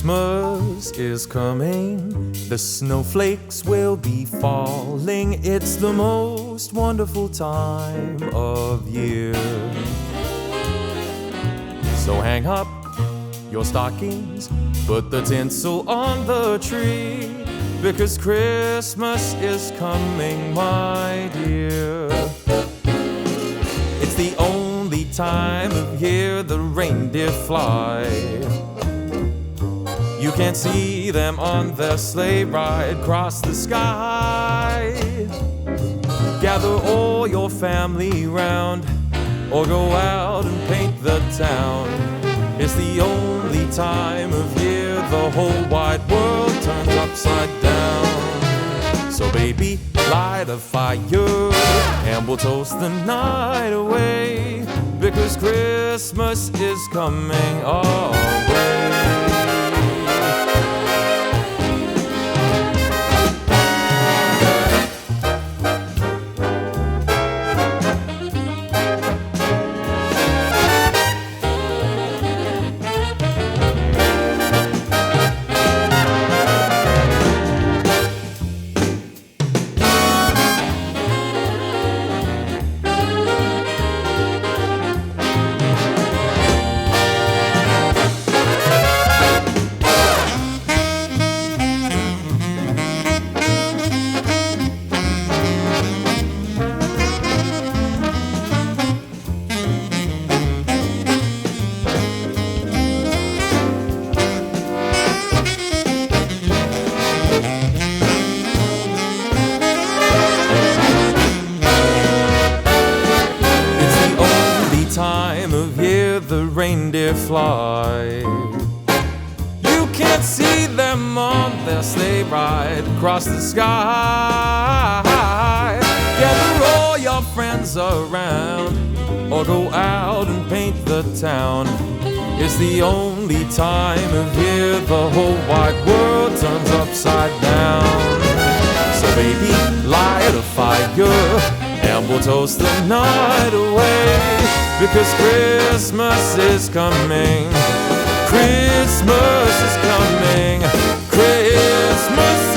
Christmas is coming, the snowflakes will be falling. It's the most wonderful time of year. So hang up your stockings, put the tinsel on the tree, because Christmas is coming, my dear. It's the only time of year the reindeer fly. You can see them on their sleigh ride across the sky. Gather all your family round, or go out and paint the town. It's the only time of year the whole wide world turns upside down. So, baby, light a fire and we'll toast the night away because Christmas is coming our time of year the reindeer fly. You can't see them on their sleigh ride across the sky. Gather all your friends around, or go out and paint the town. It's the only time of year the whole wide world turns upside down. So baby, light a fire we'll toast the night away because Christmas is coming. Christmas is coming. Christmas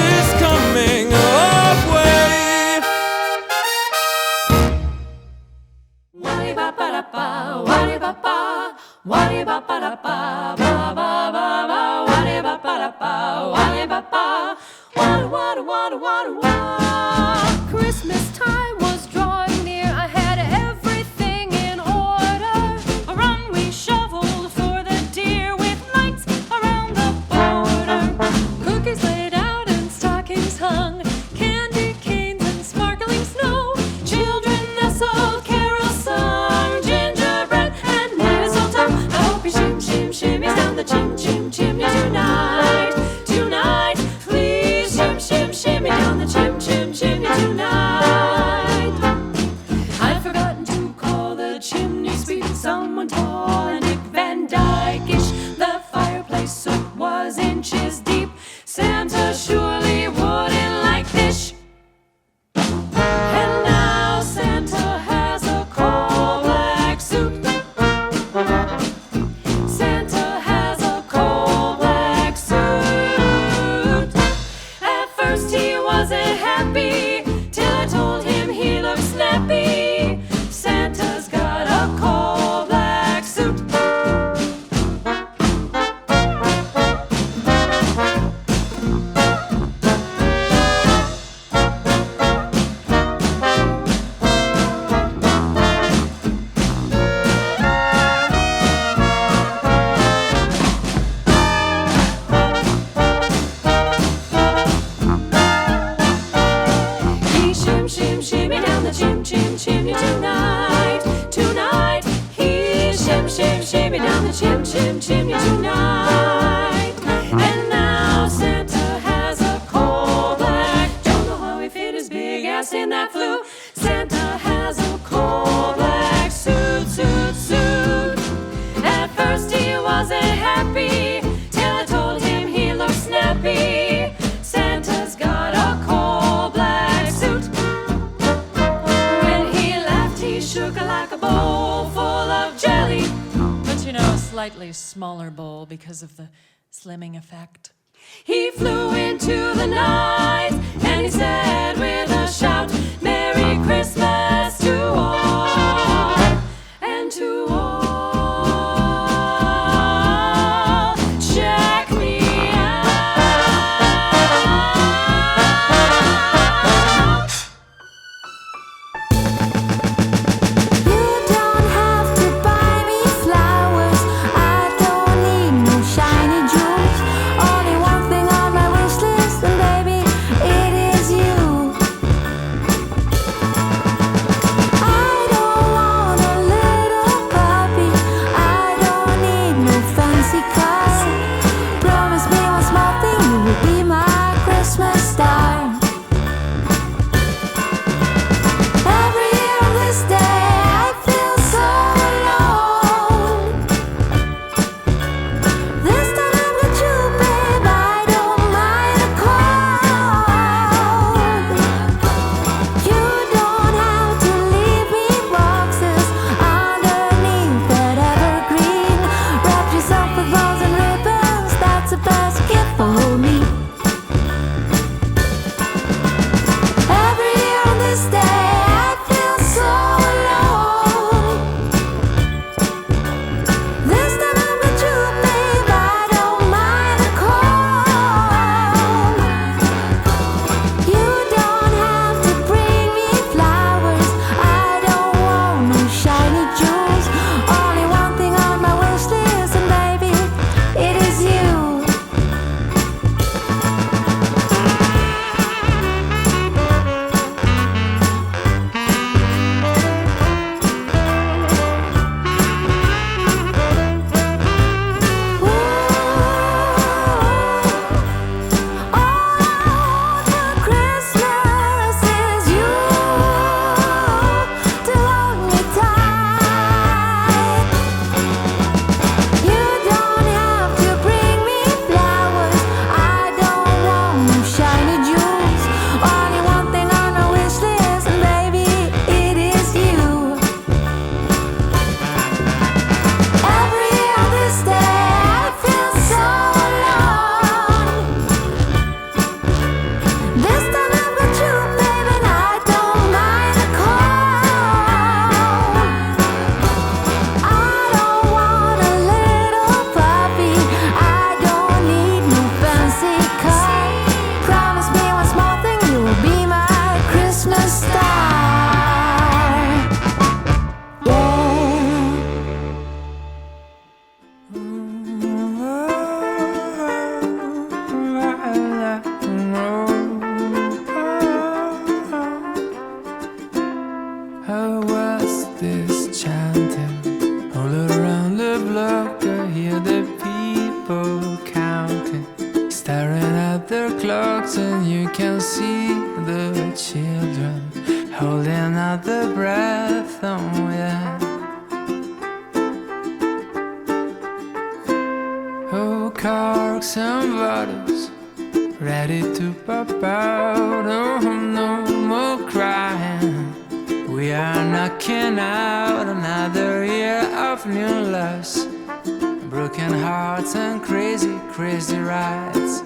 wasn't happy till I told him he looked snappy. Santa's got a coal black suit. When he laughed, he shook like a bowl full of jelly. But you know, a slightly smaller bowl because of the slimming effect. He flew into the night and he said with a shout, Merry Christmas. you can see the children holding out the breath oh, and wind. Oh, corks and bottles ready to pop out. Oh, no more crying. We are knocking out another year of new loves, broken hearts, and crazy, crazy rides.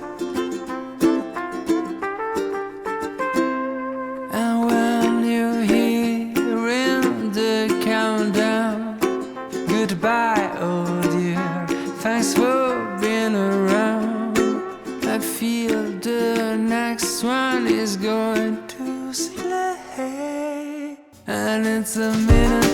goodbye, oh dear. Thanks for being around. I feel the next one is going to slay, and it's a minute.